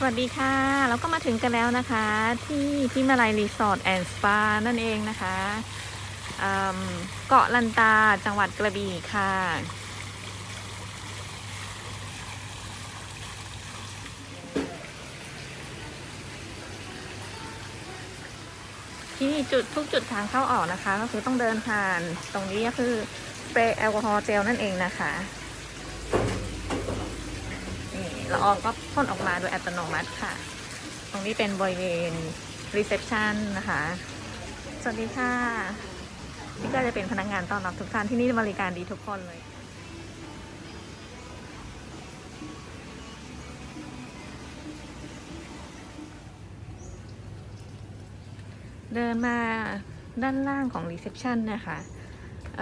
สวัสดีค่ะแล้วก็มาถึงกันแล้วนะคะ ที่พิมาลัยรีสอร์ทแอนด์สปานั่นเองนะคะเกาะลันตาจังหวัดกระบี่ค่ะ ที่นี่จุดทุกจุดทางเข้าออกนะคะ ก็คือต้องเดินผ่านตรงนี้ก็คือสเปรย์แอลกอฮอล์เจลนั่นเองนะคะนี่ละอองก็ พ่นออกมาโดยอัตโนมัติค่ะ ตรงนี้เป็นบริเวณรีเซพชันนะคะ สวัสดีค่ะ นี่ก็จะเป็นพนักงานต้อนรับทุกท่านที่นี่บริการดีทุกคนเลยเดินมาด้านล่างของรีเซพชันนะคะเ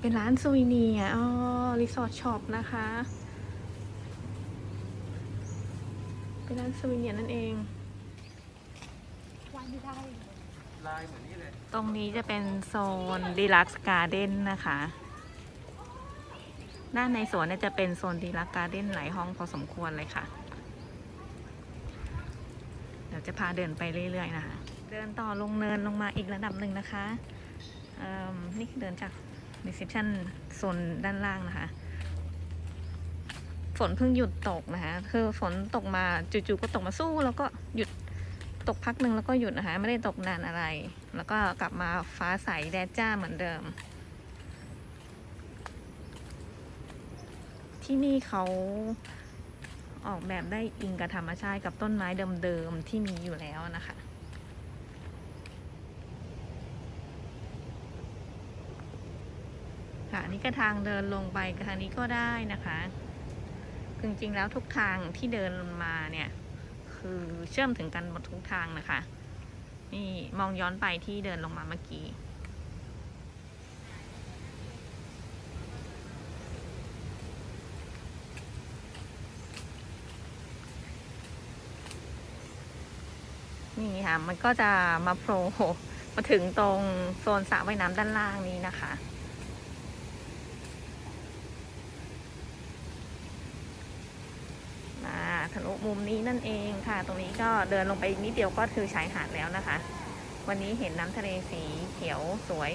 เป็นร้านซูวิเนียร์อ๋อรีสอร์ทช็อปนะคะ เป็นร้านซูวิเนียร์นั่นเองลายเหมือนนี่เลยตรงนี้จะเป็นโซนดีลักซ์การ์เด้นนะคะ ด้านในสวนเนี่ยจะเป็นโซนดีลักซ์การ์เด้นหลายห้องพอสมควรเลยค่ะ เดี๋ยวจะพาเดินไปเรื่อยๆนะคะ เดินต่อลงเนินลงมาอีกระดับหนึ่งนะคะเอิ่มนี่คือเดินจากรีเซพชันโซนด้านล่างนะคะ ฝนเพิ่งหยุดตกนะคะคือฝนตกมาจู่ๆก็ตกมาสู้ แล้วก็หยุดตกพักหนึ่งแล้วก็หยุดนะคะไม่ได้ตกนานอะไร แล้วก็กลับมาฟ้าใสแดดจ้าเหมือนเดิม ที่นี่เขาออกแบบได้อิงกับธรรมชาติกับต้นไม้เดิมๆที่มีอยู่แล้วนะคะค่ะนี่ก็ทางเดินลงไปทางนี้ก็ได้นะคะ จริงๆแล้วทุกทางที่เดินมาเนี่ย คือเชื่อมถึงกันหมดทุกทางนะคะ นี่มองย้อนไปที่เดินลงมาเมื่อกี้นี่ค่ะ มันก็จะมาโผล่มาถึงตรงโซนสระว่ายน้ำด้านล่างนี้นะคะ มา ทะลุมุมนี้นั่นเองค่ะ ตรงนี้ก็เดินลงไปนิดเดียวก็คือชายหาดแล้วนะคะ วันนี้เห็นน้ำทะเลสีเขียวสวย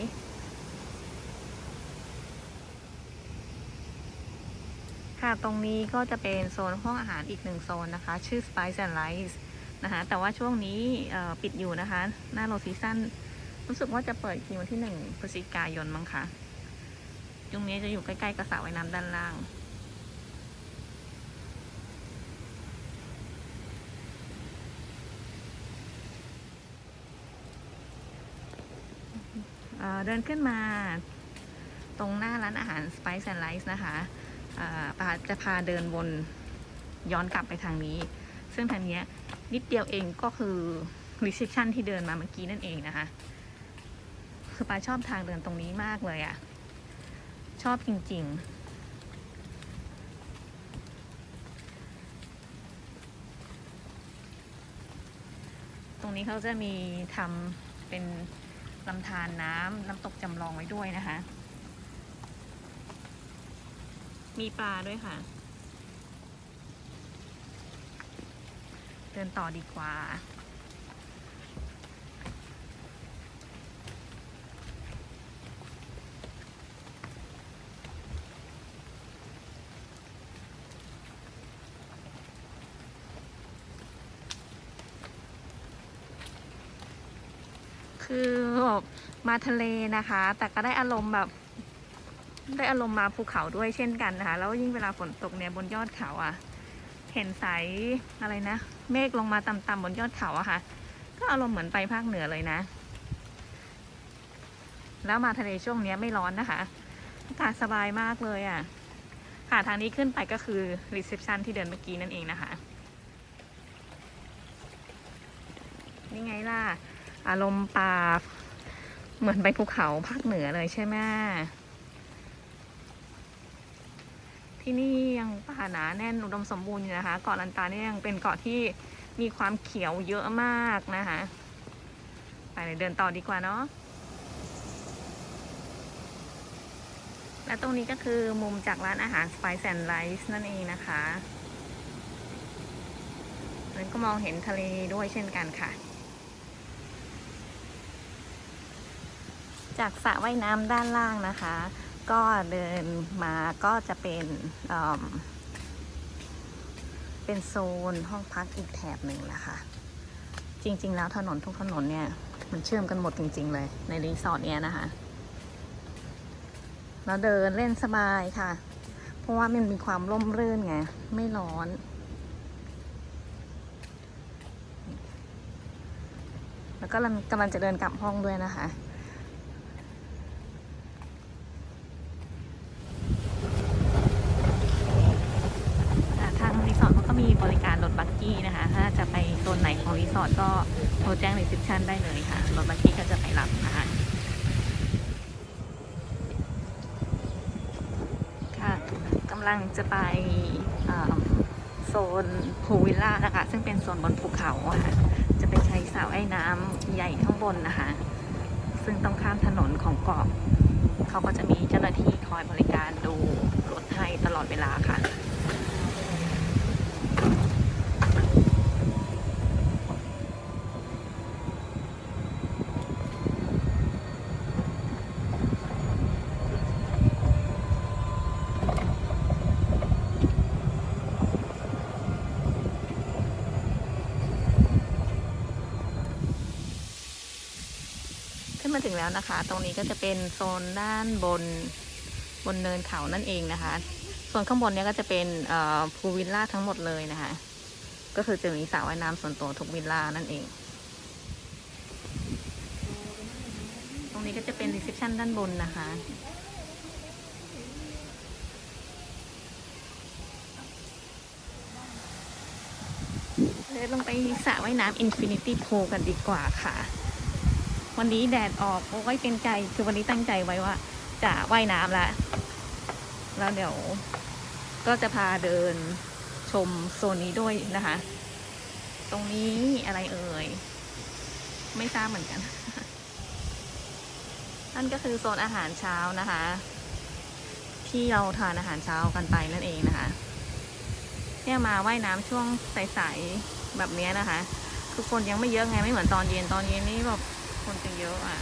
ค่ะ ตรงนี้ก็จะเป็นโซนห้องอาหารอีกหนึ่งโซนนะคะ ชื่อ Spice and Rice นะคะ แต่ว่าช่วงนี้ปิดอยู่นะคะ หน้าโลซีซั่นรู้สึกว่าจะเปิดอีกทีวันที่หนึ่งพฤศจิกายนมั้งคะตรงนี้จะอยู่ใกล้ๆกับสระว่ายน้ำด้านล่าง เดินขึ้นมาตรงหน้าร้านอาหาร Spice and Rice นะคะปาจะพาเดินวนย้อนกลับไปทางนี้ ซึ่งทางนี้นิดเดียวเองก็คือ reception ที่เดินมาเมื่อกี้นั่นเองนะคะ คือปาชอบทางเดินตรงนี้มากเลยอะ ชอบจริง ๆตรงนี้เขาจะมีทำเป็น ลำธารน้ำน้ำตกจำลองไว้ด้วยนะคะ มีปลาด้วยค่ะ เดินต่อดีกว่า คือแบบมาทะเลนะคะ แต่ก็ได้อารมณ์แบบ ได้อารมณ์มาภูเขาด้วยเช่นกันนะคะ แล้วยิ่งเวลาฝนตกเนี่ยบนยอดเขาอะ่ะ เห็นสายอะไรนะ เมฆลงมาต่ำๆบนยอดเขาอะค่ะ ก็อารมณ์เหมือนไปภาคเหนือเลยนะ แล้วมาทะเลช่วงนี้ไม่ร้อนนะคะอากาศสบายมากเลยอะ่ะค่ะทางนี้ขึ้นไปก็คือรีเซพชันที่เดินเมื่อกี้นั่นเองนะคะ นี่ไงล่ะ อารมณ์ป่าเหมือนไปภูเขาภาคเหนือเลยใช่ไหมที่นี่ยังป่าหนาแน่นอุดมสมบูรณ์อยู่นะคะ เกาะลันตาเนี่ยยังเป็นเกาะที่มีความเขียวเยอะมากนะคะไปเดินต่อดีกว่าเนาะและตรงนี้ก็คือมุมจากร้านอาหาร Spice and Rice นั่นเองนะคะนั้นก็มองเห็นทะเลด้วยเช่นกันค่ะ จากสระว่ายน้ำด้านล่างนะคะ ก็เดินมาก็จะเป็นเเป็นโซนห้องพักอีกแถบหนึ่งนะคะ จริง ๆ แล้วถนนทุกถนนเนี่ย มันเชื่อมกันหมดจริง ๆ เลย ในรีสอร์ทเนี้ยนะคะเราเดินเล่นสบายค่ะ เพราะว่ามันมีความร่มรื่นไง ไม่ร้อนแล้วก็กำลังจะเดินกลับห้องด้วยนะคะ อ่าทางรีสอร์ทเขาก็มีบริการรถบักกี้นะคะ ถ้าจะไปโซนไหนของรีสอร์ทก็โทร แจ้งรีเซพชันได้เลยค่ะรถบักกี้ก็จะไปรับนะคะค่ะกำลังจะไปโซนพูวิลล่านะคะ ซึ่งเป็นโซนบนภูเขาค่ะจะไปใช้สระว่ายน้ำใหญ่ข้างบนนะคะ ซึ่งต้องข้ามถนนของเกาะเขาก็จะมีเจ้าหน้าที่คอยบริการดูรถให้ตลอดเวลาค่ะ มาถึงแล้วนะคะ ตรงนี้ก็จะเป็นโซนด้านบนบนเนินเขานั่นเองนะคะ ส่วนข้างบนเนี้ยก็จะเป็นพูวิลล่าทั้งหมดเลยนะคะ ก็คือจะมีสระว่ายน้ำส่วนตัวทุกวิลล่านั่นเอง ตรงนี้ก็จะเป็นรีเซพชันด้านบนนะคะเดินลงไปสระว่ายน้ำ Infinity Pool กันดีกว่าค่ะ วันนี้แดดออกโอ้ยเป็นใจคือวันนี้ตั้งใจไว้ว่า จะว่ายน้ำแล้วแล้วเดี๋ยว ก็จะพาเดินชมโซนนี้ด้วยนะคะ ตรงนี้อะไรเอ่ย ไม่ทราบเหมือนกัน นั่นก็คือโซนอาหารเช้านะคะ ที่เราทานอาหารเช้ากันไปนั่นเองนะคะ เนี่ยมาว่ายน้ำช่วงใสๆแบบนี้นะคะ คือคนยังไม่เยอะไงไม่เหมือนตอนเย็นตอนเย็นนี่แบบ คนจะเยอะอะ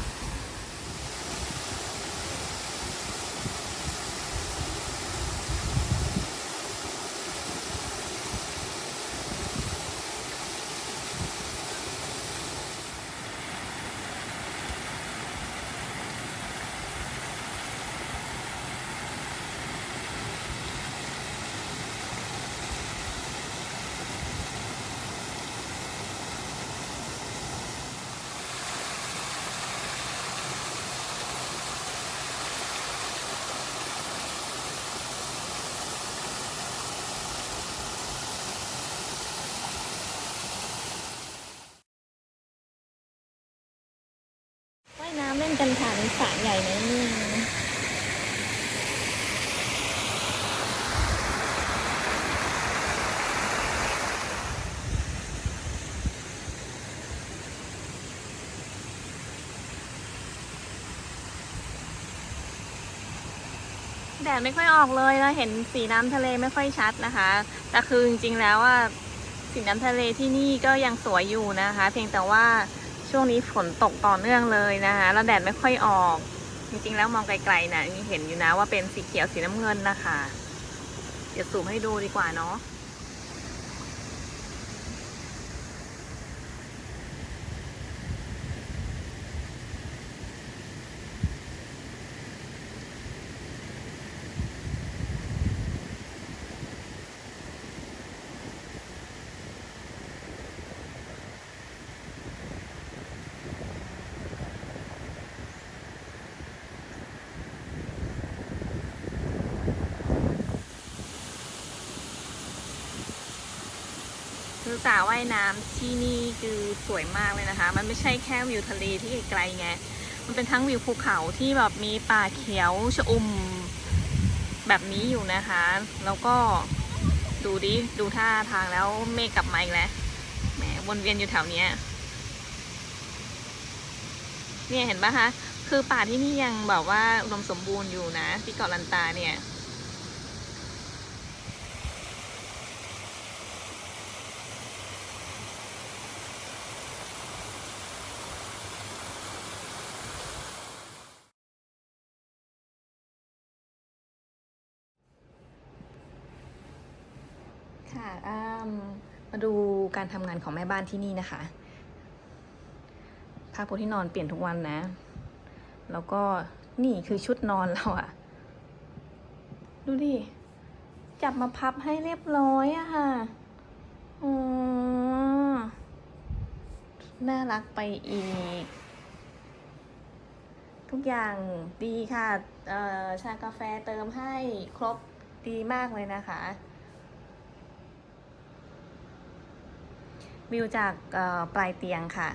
ว่ายน้ำเล่นกันค่ะในสระใหญ่นะนี่ แดดไม่ค่อยออกเลยเราเห็นสีน้ำทะเลไม่ค่อยชัดนะคะ แต่คือจริงๆแล้วว่าสีน้ำทะเลที่นี่ก็ยังสวยอยู่นะคะ เพียงแต่ว่าช่วงนี้ฝนตกต่อเนื่องเลยนะคะแล้วแดดไม่ค่อยออก จริงๆแล้วมองไกลๆนะมีเห็นอยู่นะว่าเป็นสีเขียวสีน้ำเงินนะคะ เดี๋ยวซูมให้ดูดีกว่าเนาะ สระว่ายน้ำที่นี่คือสวยมากเลยนะคะ มันไม่ใช่แค่วิวทะเลที่ไกลๆไง มันเป็นทั้งวิวภูเขาที่แบบมีป่าเขียวชอุ่มแบบนี้อยู่นะคะ แล้วก็ดูดิ ดูท่าทางแล้วเมฆกลับมาอีกแล้ว แหมวนเวียนอยู่แถวเนี้ย เนี่ยเห็นปะคะ คือป่าที่นี่ยังแบบว่าอุดมสมบูรณ์อยู่นะ ที่เกาะลันตาเนี่ย อ้ามมาดูการทำงานของแม่บ้านที่นี่นะคะผ้าปูที่นอนเปลี่ยนทุกวันนะ แล้วก็นี่คือชุดนอนเราอะดูดิ จับมาพับให้เรียบร้อยอะค่ะอ๋อน่ารักไปอีก ทุกอย่างดีค่ะชากาแฟเติมให้ครบดีมากเลยนะคะ วิวจากปลายเตียงค่ะ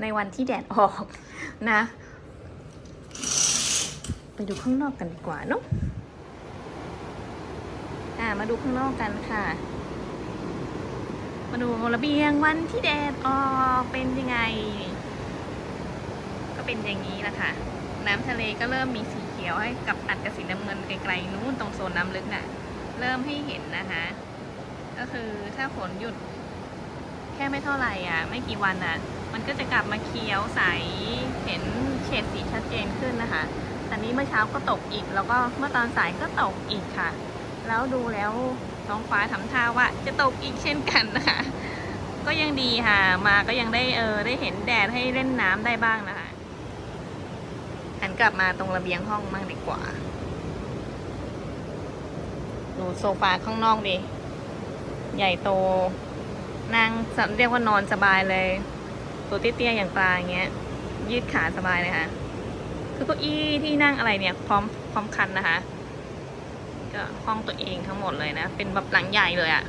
ในวันที่แดดออกนะ ไปดูข้างนอกกันดีกว่าเนาะอ่ามาดูข้างนอกกันค่ะ มาดูระเบียงวันที่แดดออกเป็นยังไง ก็เป็นอย่างนี้แหละค่ะ น้ำทะเลก็เริ่มมีสีเขียวให้กับตัดกับสีน้ำเงินไกลๆนู้นตรงโซนน้ำลึกน่ะ เริ่มให้เห็นนะคะ ก็คือถ้าฝนหยุดแค่ไม่เท่าไหร่อะ ไม่กี่วันอะ มันก็จะกลับมาเขียวใสเห็นเฉดสีชัดเจนขึ้นนะคะแต่นี้เมื่อเช้าก็ตกอีก แล้วก็เมื่อตอนสายก็ตกอีกค่ะ แล้วดูแล้วท้องฟ้าทำท่าว่าจะตกอีกเช่นกันนะคะ ก็ยังดีค่ะ มาก็ยังได้เออได้เห็นแดดให้เล่นน้ำได้บ้างนะคะหันกลับมาตรงระเบียงห้องมั่งดีกว่า ดูโซฟาข้างนอกดิ ใหญ่โต นั่งเรียกว่านอนสบายเลย ตัวเตี้ยๆอย่างปลาอย่างเงี้ย ยืดขาสบายเลยค่ะ คือเก้าอี้ที่นั่งอะไรเนี่ยพร้อมพร้อมคันนะคะ ก็ห้องตัวเองทั้งหมดเลยนะ เป็นแบบหลังใหญ่เลยอะ่ะ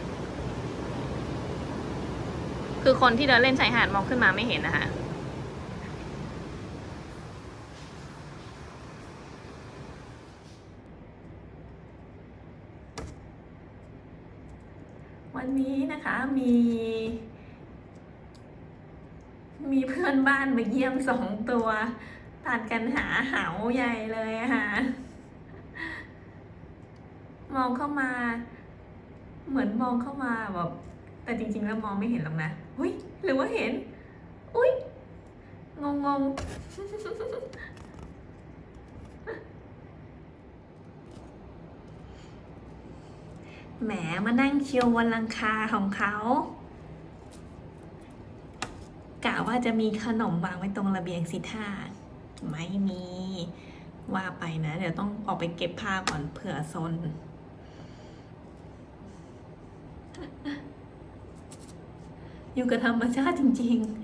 คือคนที่เดินเล่นชายหาดมองขึ้นมาไม่เห็นนะคะ วั นี้นะคะมี มีเพื่อนบ้านมาเยี่ยมสองตัวตัดกันหาเหาใหญ่เลยค่ะ มองเข้ามา เหมือนมองเข้ามาแบบแต่จริง ๆ แล้วมองไม่เห็นหรอกนะอุ้ยหรือว่าเห็น อุ้ยงงง แหมมานั่งเชียววันลังคาของเขากะว่าจะมีขนมวางไว้ตรงระเบียงสิท่าไม่มีว่าไปนะ เดี๋ยวต้องออกไปเก็บผ้าก่อนเผื่อซนอยู่กับธรรมชาติจริง ๆ